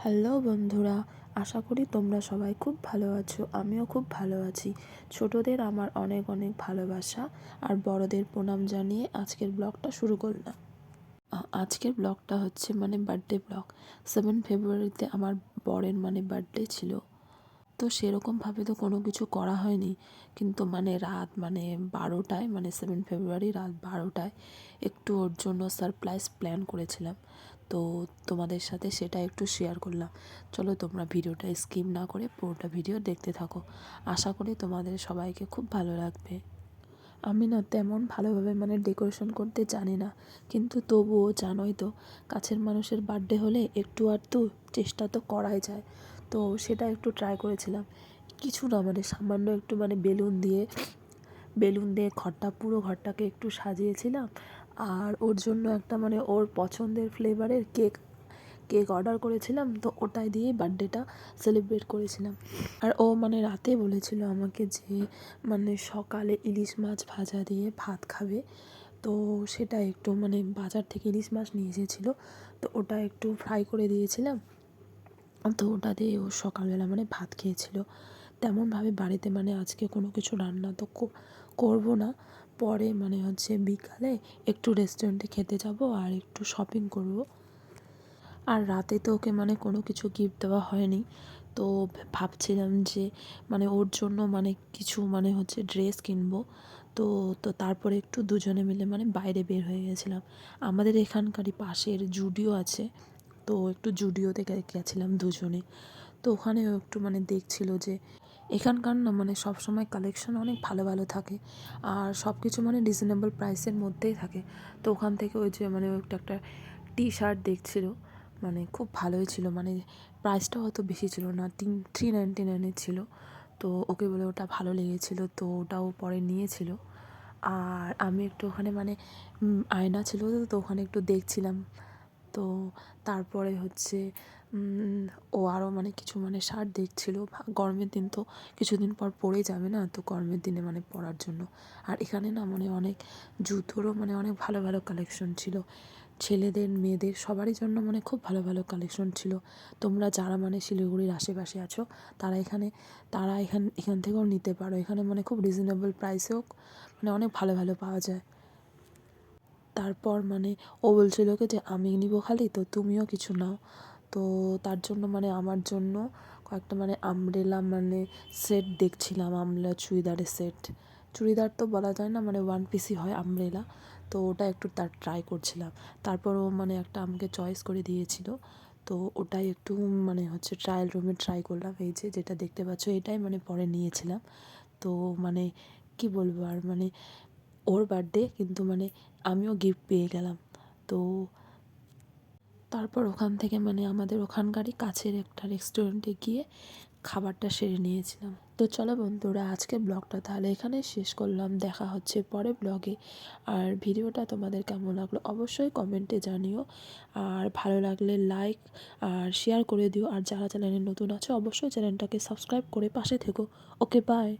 Hello বন্ধুরা, আশা করি তোমরা সবাই খুব ভালো আছো, আমিও খুব ভালো আছি। ছোটদের আমার অনেক অনেক ভালোবাসা, আর বড়দের প্রণাম জানিয়ে আজকের ব্লগটা শুরু করলাম। আজকের ব্লগটা হচ্ছে মানে বার্থডে ব্লগ সেভেন ফেব্রুয়ারিতে আমার বরের মানে বার্থডে ছিল। তো সেরকমভাবে তো কোনো কিছু করা হয়নি। কিন্তু মানে রাত মানে বারোটায় মানে সেভেন ফেব্রুয়ারি রাত বারোটায় একটু ওর জন্য সারপ্রাইজ প্ল্যান করেছিলাম। তো তোমাদের সাথে সেটা একটু শেয়ার করলাম। চলো তোমরা ভিডিওটা স্কিপ না করে পুরোটা ভিডিও দেখতে থাকো। আশা করি তোমাদের সবাইকে খুব ভালো লাগবে। আমি না তেমন ভালোভাবে মানে ডেকোরেশন করতে জানি না। কিন্তু তবুও জানোই তো, কাছের মানুষের বার্থডে হলে একটু আধটু চেষ্টা তো করাই যায়। তো সেটা একটু ট্রাই করেছিলাম। কিছু না মানে সামান্য একটু মানে বেলুন দিয়ে বেলুন দিয়ে ঘরটা, পুরো ঘরটাকে একটু সাজিয়েছিলাম। আর ওর জন্য একটা মানে ওর পছন্দের ফ্লেভারের কেক কেক অর্ডার করেছিলাম। তো ওটাই দিয়েই বার্থডেটা সেলিব্রেট করেছিলাম। আর ও মানে রাতে বলেছিল আমাকে যে মানে সকালে ইলিশ মাছ ভাজা দিয়ে ভাত খাবে। তো সেটা একটু মানে বাজার থেকে ইলিশ মাছ নিয়ে এসেছিল। তো ওটা একটু ফ্রাই করে দিয়েছিলাম। তো ওটা দিয়ে ও সকালবেলা মানে ভাত খেয়েছিল। তেমনভাবে বাড়িতে মানে আজকে কোনো কিছু রান্না তো করব না। পরে মানে হচ্ছে বিকালে একটু রেস্টুরেন্টে খেতে যাব আর একটু শপিং করব। আর রাতে তো ওকে মানে কোনো কিছু গিফট দেওয়া হয়নি। তো ভাবছিলাম যে মানে ওর জন্য মানে কিছু মানে হচ্ছে ড্রেস কিনবো। তো তো তারপরে একটু দুজনে মিলে মানে বাইরে বের হয়ে গেছিলাম। আমাদের এখানকারই পাশের জুডিও আছে। তো একটু জুডিওতে গেছিলাম দুজনে। তো ওখানেও একটু মানে দেখছিল যে এখানকার না মানে সব সময় কালেকশন অনেক ভালো ভালো থাকে। আর সব কিছু মানে রিজনেবল প্রাইসের মধ্যেই থাকে। তো ওখান থেকে ওই যে মানে একটা একটা টি শার্ট দেখছিল। মানে খুব ভালোই ছিল। মানে প্রাইসটাও অত বেশি ছিল না। তিন থ্রি নাইনটি নাইনের ছিল। তো ওকে বলে ওটা ভালো লেগেছিলো। তো ওটাও পরে নিয়েছিল। আর আমি একটু ওখানে মানে আয়না ছিল তো ওখানে একটু দেখছিলাম। তো তারপরে হচ্ছে ও আরও মানে কিছু মানে শার্ট দেখছিল। গরমের দিন তো কিছুদিন পর পরে যাবে না, তো গরমের দিনে মানে পরার জন্য। আর এখানে না মানে অনেক জুতোরও মানে অনেক ভালো ভালো কালেকশন ছিল। ছেলেদের, মেয়েদের সবারই জন্য মানে খুব ভালো ভালো কালেকশন ছিল। তোমরা যারা মানে শিলিগুড়ির আশেপাশে আছো, তারা এখানে, তারা এখান এখান থেকেও নিতে পারো। এখানে মানে খুব রিজনেবল প্রাইসেও মানে অনেক ভালো ভালো পাওয়া যায়। তারপর মানে ও বলছিল যে, আমি নিব খালি, তো তুমিও কিছু নাও। তো তার জন্য মানে আমার জন্য কয়েকটা মানে আমব্রেলা মানে সেট দেখছিলাম আমলা চুড়িদারের সেট চুড়িদার তো বলা যায় না মানে ওয়ান পিসই হয় আমব্রেলা তো ওটা একটু তার ট্রাই করছিলাম। তারপর ও মানে একটা আমাকে চয়েস করে দিয়েছিল, তো ওটাই একটু মানে হচ্ছে ট্রায়াল রুমে ট্রাই করলাম। এই যে যেটা দেখতে পাচ্ছ, এটাই মানে পরে নিয়েছিলাম। তো মানে কি বলব আর মানে ওর বার্থডে কিন্তু মানে আমিও গিফট পেয়ে গেলাম। তো তারপর ওখান থেকে মানে আমাদের ওখানকারই কাছের একটা রেস্টুরেন্টে গিয়ে খাবারটা সেরে নিয়েছিলাম। তো চলো বন্ধুরা, আজকে ব্লগটা তাহলে এখানে শেষ করলাম। দেখা হচ্ছে পরে ব্লগে আর ভিডিওটা তোমাদের কেমন লাগল অবশ্যই কমেন্টে জানিও। আর ভালো লাগলে লাইক আর শেয়ার করে দিও। আর যারা চ্যানেলে নতুন আছো, অবশ্যই চ্যানেলটাকে সাবস্ক্রাইব করে পাশে থেকো। Okay bye